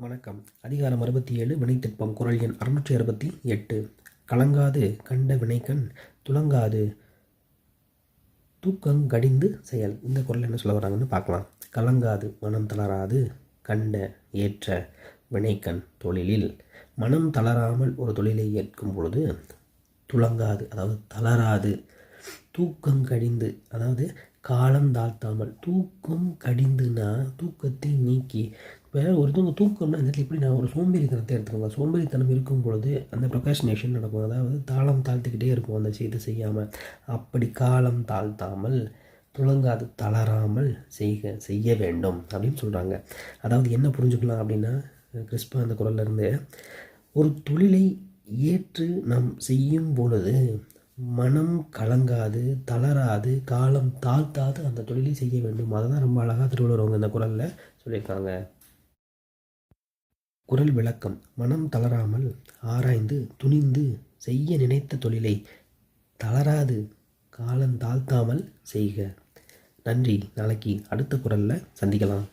வணக்கம். அதிகாரம் அறுபத்தி ஏழு வினைத்திற்பம் குரல் எண் அறுநூற்றி அறுபத்தி எட்டு. கலங்காது கண்ட வினைக்கண் துலங்காது. தூக்கங் கடிந்து செயல். இந்த குரல் என்ன சொல்ல வராங்கன்னு பார்க்கலாம். கலங்காது மனம் தளராது கண்ட ஏற்ற வினைக்கண் தொழிலில். மனம் தளராமல் ஒரு தொழிலை ஏற்கும் பொழுது துலங்காது அதாவது தளராது. தூக்கம் கடிந்து அதாவது காலம் தாழ்த்தாமல் தூக்கம் கடிந்துனா தூக்கத்தை நீக்கி. இப்போ ஒருத்தவங்க தூக்கம்னா இந்த இடத்துல எப்படி நான் ஒரு சோம்பேறித்தனத்தை எடுத்துக்கோங்க. சோம்பேறித்தனம் இருக்கும் பொழுது அந்த ப்ரொகாஷினேஷன் நடக்கும். அதாவது தாளம் தாழ்த்திக்கிட்டே இருக்கும் அந்த செய்து செய்யாமல் அப்படி காலம் தாழ்த்தாமல் துளங்காது தளராமல் செய்க செய்ய வேண்டும் அப்படின்னு சொல்கிறாங்க அதாவது என்ன புரிஞ்சுக்கலாம் அப்படின்னா கிறிஸ்பா அந்த குரல்ல இருந்து ஒரு தொழிலை ஏற்று நாம் செய்யும் பொழுது மனம் கலங்காது தளராது காலம் தாழ்த்தாது அந்த தொழிலை செய்ய வேண்டும். அதை தான் ரொம்ப அழகாக திருவள்ளுவர் அவங்க இந்த குரலில் சொல்லியிருக்காங்க. குரல் விளக்கம். மனம் தளராமல் ஆராய்ந்து துணிந்து செய்ய நினைத்த தொழிலை தளராது காலம் தாழ்த்தாமல் செய்க. நன்றி. நாளைக்கு அடுத்த குரலில் சந்திக்கலாம்.